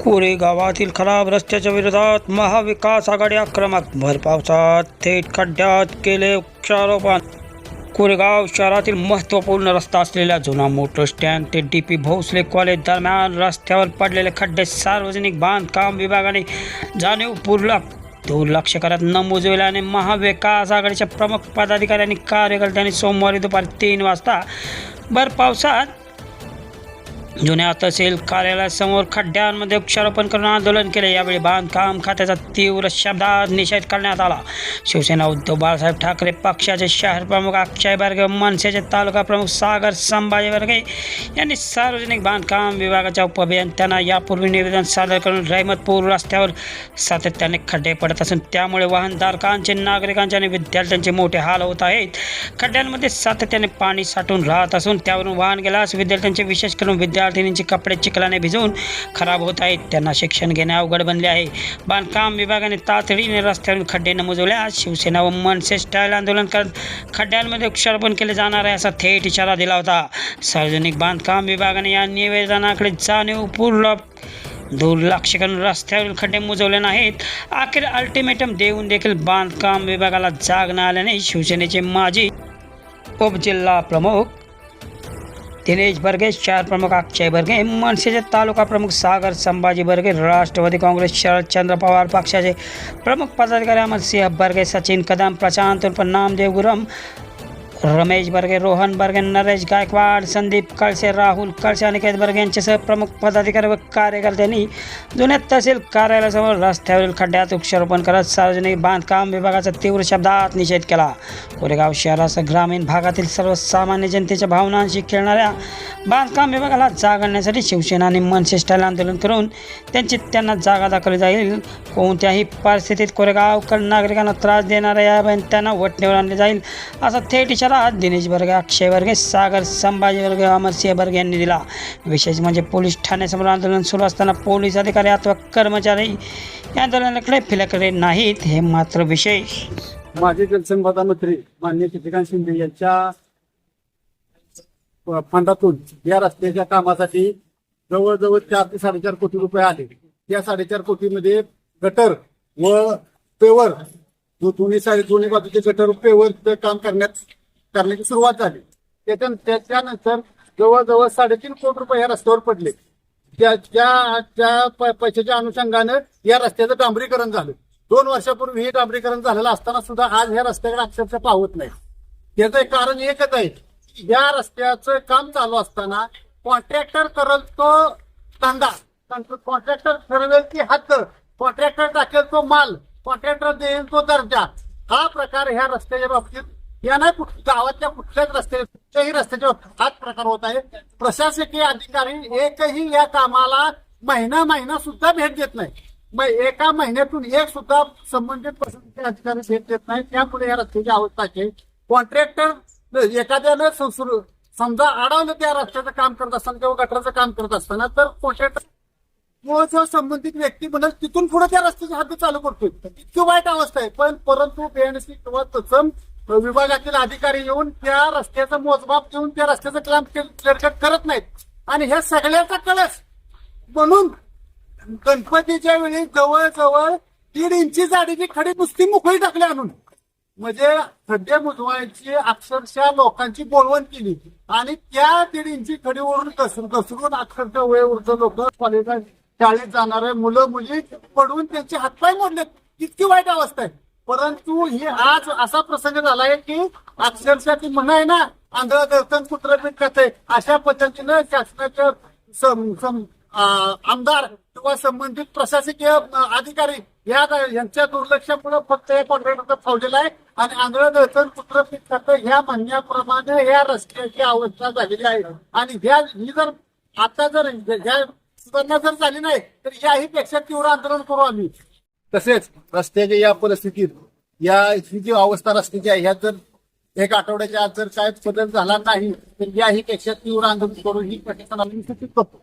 कोरेगावातील खराब रस्त्याच्या विरोधात महाविकास आघाडी आक्रमक भर पावसात थेट खड्ड्यात केले वृक्षारोपण कोरेगाव शहरातील महत्त्वपूर्ण रस्ता असलेल्या जुना मोटर स्टँड ते डी पी भोसले कॉलेज दरम्यान रस्त्यावर पडलेले खड्डे सार्वजनिक बांधकाम विभागाने जाणीवपूर्वक दुर्लक्ष करत न मोजविल्याने महाविकास आघाडीच्या प्रमुख पदाधिकाऱ्यांनी कार्यकर्त्यांनी सोमवारी दुपारी तीन वाजता भर पावसात जुन्या तहसील कार्यालयासमोर खड्ड्यांमध्ये वृक्षारोपण करून आंदोलन केले. यावेळी बांधकाम खात्याचा तीव्र शब्दात निषेध करण्यात आला. शिवसेना उद्धव बाळासाहेब ठाकरे पक्षाचे शहर प्रमुख अक्षय बर्गे मनसेचे तालुका प्रमुख सागर संभाजी बर्गे यांनी सार्वजनिक बांधकाम विभागाच्या उपअभियंत्यांना यापूर्वी निवेदन सादर करून रहमतपूर रस्त्यावर सातत्याने खड्डे पडत असून त्यामुळे वाहनधारकांचे नागरिकांचे आणि विद्यार्थ्यांचे मोठे हाल होत आहेत. खड्ड्यांमध्ये सातत्याने पाणी साठून राहत असून त्यावरून वाहन गेल्यास विद्यार्थ्यांचे विशेष करून विद्यार्थिनींचे कपडे चिखलाने भिजवून खराब होत आहेत. त्यांना शिक्षण घेणे अवघड बनले आहे. बांधकाम विभागाने तातडीने रस्त्यावरून खड्डे न बुजवल्यास शिवसेना व मनसे स्टाईल आंदोलन करत खड्ड्यांमध्ये वृक्षारोपण केले जाणार आहे असा थेट इशारा दिला होता. सार्वजनिक बांधकाम विभागाने या निवेदनाकडे जाणीवपूर्ण दुर्लक्ष करून रस्त्यावरील खड्डे मुजवले नाहीत. अखेर अल्टिमेटम देऊन देखील बांधकाम विभागाला जाग न आल्याने शिवसेनेचे माजी उपजिल्हा प्रमुख दिनेश बर्गे चार प्रमुख अक्षय बर्गे मनसेचे तालुका प्रमुख सागर संभाजी बर्गे राष्ट्रवादी काँग्रेस शरदचंद्र पवार पक्षाचे प्रमुख पदाधिकारी अमरसिंह बर्गे सचिन कदम प्रशांत उर्फ नामदेव गुरम रमेश बर्गे रोहन बर्गे नरेश गायकवाड संदीप कळसे राहुल कळसे अनिकेत बर्गे यांच्यासह प्रमुख पदाधिकारी व कार्यकर्त्यांनी जुन्या तहसील कार्यालयासमोर रस्त्यावरील खड्ड्यात वृक्षारोपण करत सार्वजनिक बांधकाम विभागाचा तीव्र शब्दात निषेध केला. कोरेगाव शहरासह ग्रामीण भागातील सर्वसामान्य जनतेच्या भावनांशी खेळणाऱ्या बांधकाम विभागाला जागण्यासाठी शिवसेना आणि मनसे आंदोलन करून त्यांची त्यांना जागा दाखवली जाईल. कोणत्याही परिस्थितीत कोरेगावकर नागरिकांना त्रास देणाऱ्या या त्यांना वटणीवर आणले जाईल असा थेट इशारा दिनेश बर्गे अक्षय बर्गे सागर संभाजी बर्गे अमरसिंह बर्गे यांनी दिला. विशेष म्हणजे पोलीस ठाण्यासमोर आंदोलन सुरू असताना पोलीस अधिकारी अथवा कर्मचारी या आंदोलनाकडे फिरकले नाहीत हे मात्र विशेष. माझे जलसंपदा मंत्री मान्य चंद्रकांत शिंदे यांच्या फंडातून या रस्त्याच्या कामासाठी जवळजवळ चार ते साडेचार कोटी रुपये आले. या साडेचार कोटीमध्ये गटर व पेवर जो दोन्ही साडे दोन्ही बाजूचे गटर व पेवर काम करण्यात करण्याची सुरुवात झाली. त्याच्या त्याच्यानंतर जवळजवळ साडेतीन कोटी रुपये या रस्त्यावर पडले. त्या त्या पैशाच्या अनुषंगानं या रस्त्याचं डांबरीकरण झालं. दोन वर्षापूर्वी हे डांबरीकरण झालेलं असताना सुद्धा आज ह्या रस्त्याकडे अक्षरशः पाहत नाही. त्याचं कारण एकच आहे. या रस्त्याचं काम चालू असताना कॉन्ट्रॅक्टर करल तो धंदा. कॉन्ट्रॅक्टर ठरवेल ती हद्द. कॉन्ट्रॅक्टर टाकेल तो माल. कॉन्ट्रॅक्टर देईल तो दर्जा. हा प्रकार ह्या रस्त्याच्या बाबतीत या नाही कुठ- गावातल्या कुठल्याच रस्त्या कुठल्याही रस्त्याच्या हाच प्रकार होत आहे. प्रशासकीय अधिकारी एकही या कामाला महिना महिना सुद्धा भेट देत नाही. मग एका महिन्यातून एक सुद्धा संबंधित प्रशासकीय अधिकारी भेट देत नाही. त्यामुळे या रस्त्याची अवस्था आहे. कॉन्ट्रॅक्टर एखाद्यानं समजा अडवलं त्या रस्त्याचं काम करत असताना किंवा गटराचं काम करत असताना तर कॉन्ट्रॅक्टर जो संबंधित व्यक्ती म्हणत तिथून पुढे त्या रस्त्याची हद्द चालू करतोय. इतकी वाईट अवस्था आहे. पण परंतु बीएनसी किंवा तत्सम विभागातील अधिकारी येऊन त्या रस्त्याचं मोजमाप घेऊन त्या रस्त्याचं काम क्लिअरकट करत नाहीत. आणि ह्या सगळ्याचा कळस म्हणून गणपतीच्या वेळी जवळजवळ दीड इंची जाडीची खडी नुसती मुकळी टाकली आणून. म्हणजे खड्डे बुजवायची अक्षरशः लोकांची बोलवण केली. आणि त्या दीड इंची खडीवरून घसरून घसरून अक्षरशः वय वृद्ध लोक कॉलेजला शाळेत जाणारे मुलं मुली पडून त्यांचे हातपाय मोडले इतकी वाईट अवस्था आहे. परंतु ही आज असा प्रसंग झालाय की अक्षरशः ती म्हणाय ना आंधळ दर्शन कुत्रपीठ कथे अशा पद्धतीनं शासनाच्या आमदार किंवा संबंधित प्रशासकीय अधिकारी या यांच्या दुर्लक्षामुळे फक्त हे कॉन्ट्रॅक्टर फावलेला आहे आणि आंधळ दर्शन कुत्रपीठ खातं ह्या म्हणण्याप्रमाणे या रस्त्याची अवस्था झालेली आहे. आणि ह्या ही जर आता जर ह्या सुधारणा जर झाली नाही तर याही पेक्षा तीव्र आंदोलन करू आम्ही. तसेच रस्त्याच्या या परिस्थितीत या ही जी अवस्था रस्त्याची आहे ह्या जर एक आठवड्याच्या आत जर काय बदल झाला नाही तर याही पेक्षा तीव्र आंदोलन करून ही प्रशासनाला सूचित करतो.